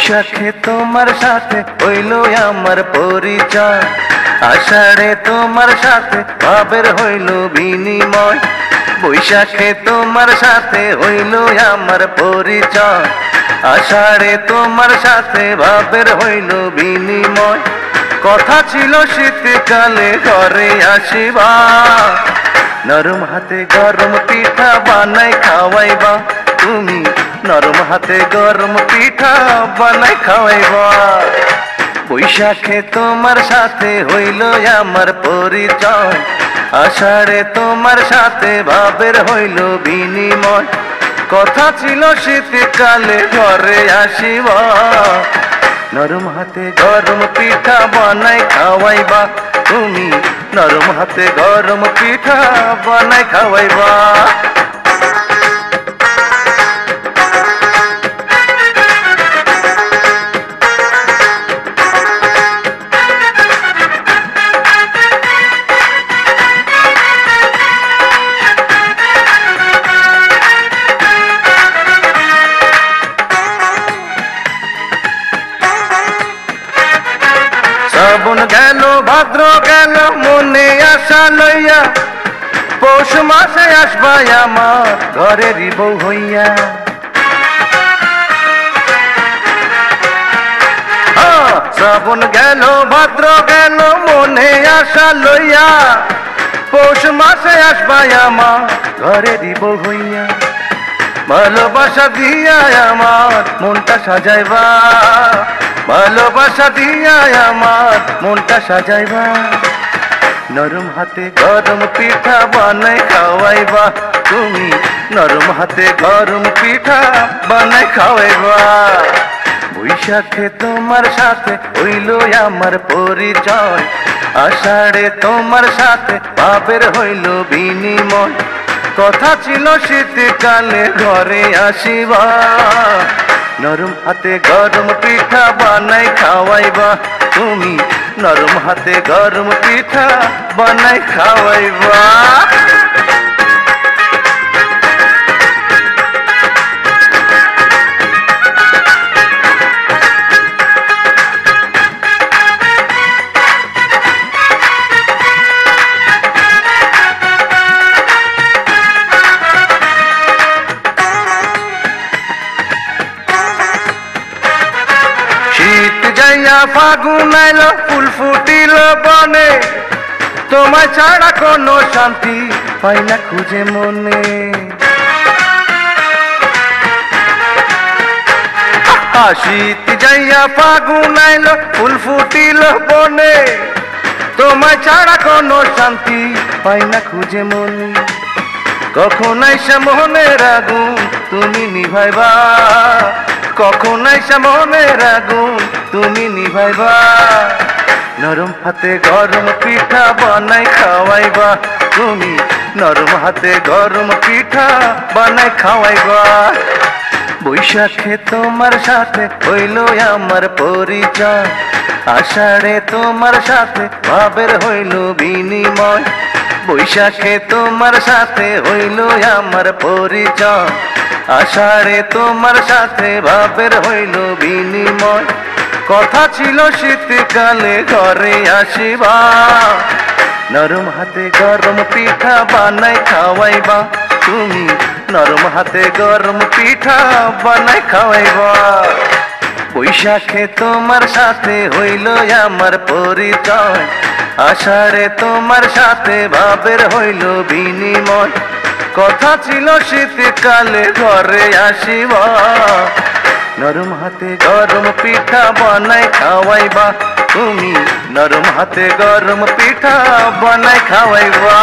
বৈশাখে তোমার সাথে হইল আমার পরিচয়। আষাঢ়ে তোমার সাথে, ভাবের হইল বিনিময়। বৈশাখে তোমার সাথে হইল আমার পরিচয়। আষাঢ়ে তোমার সাথে, ভাবের হইল বিনিময়। কথা ছিল শীতকালে, ঘরে আসিবা। নরম হাতে গরম পিঠা বানাই খাওয়াইবা। তুমি নরম হাতে গরম পিঠা বানাই খাওয়াইবা। বৈশাখে তোমার সাথে হইল আমার পরিচয়। আষাঢ়ে তোমার সাথে ভাবের হইল বিনিময়। কথা ছিল শীতকালে ঘরে আসিবা। নরম হাতে গরম পিঠা বানাই খাওয়াইবা। তুমি নরম হাতে গরম পিঠা বানাই খাওয়াইবা। ভাদ্র গেল মনে আশা লইয়া? পৌষ মাসে আসবাই আমার ঘরেরই বউ হইয়া। শ্রাবণ গেল, ভাদ্র গেল মনে আশা লইয়া? পৌষ মাসে আসবাই আমার ঘরেরই বউ হইয়া। ভালোবাসা দিয়া আমার মনটা সাজাইবা। ভালোবাসা দিয়া আমার মনটা সাজাইবা। নরম হাতে গরম পিঠা বানাই খাওয়াইবা। তুমি নরম হাতে গরম পিঠা বানাই খাওয়াইবা। বৈশাখে তোমার সাথে হইল আমার পরিচয়। আষাঢ়ে তোমার সাথে ভাবের হইল বিনিময়। কথা ছিল শীতকালে ঘরে আসিবা। নরম হাতে গরম পিঠা বানাই খাওয়াইবা তুমি নরম হাতে গরম পিঠা বানাই খাওয়াইবা যাইয়া ফাগুন আইল ফুল ফুটিল বনে তোমায় ছাড়া কোনো শান্তি পাই না খুঁজে মনে শীত যাইয়া ফাগুন আইল ফুল ফুটিল বনে তোমায় ছাড়া কোনো শান্তি পাই না খুঁজে মনে কখন আইসা মনের আগুন তুমি নিভাইবা কখন আইসা মনের আগুন তুমি নিভাইবা। নরম হাতে গরম পিঠা বানাই খাওয়াইবা। তুমি নরম হাতে গরম পিঠা বানাই খাওয়াইবা। বৈশাখে তোমার সাথে হইল আমার পরিচয়। আষাঢ়ে তোমার সাথে ভাবের হইল বিনিময়। বৈশাখে তোমার সাথে হইল আমার পরিচয়। আষাঢ়ে তোমার সাথে ভাবের হইল বিনিময়। কথা ছিল শীতকালে ঘরে আসিবা। নরম হাতে গরম পিঠা বানাই খাওয়াইবা। তুমি নরম হাতে গরম পিঠা বানাই খাওয়াইবা। বৈশাখে তোমার সাথে হইল আমার পরিচয়। আষাঢ়ে তোমার সাথে ভাবের হইল বিনিময়। কথা ছিল শীতকালে ঘরে আসিবা। নরম হাতে গরম পিঠা বানাই খাওয়াইবা তুমি নরম হাতে গরম পিঠা বানাই খাওয়াইবা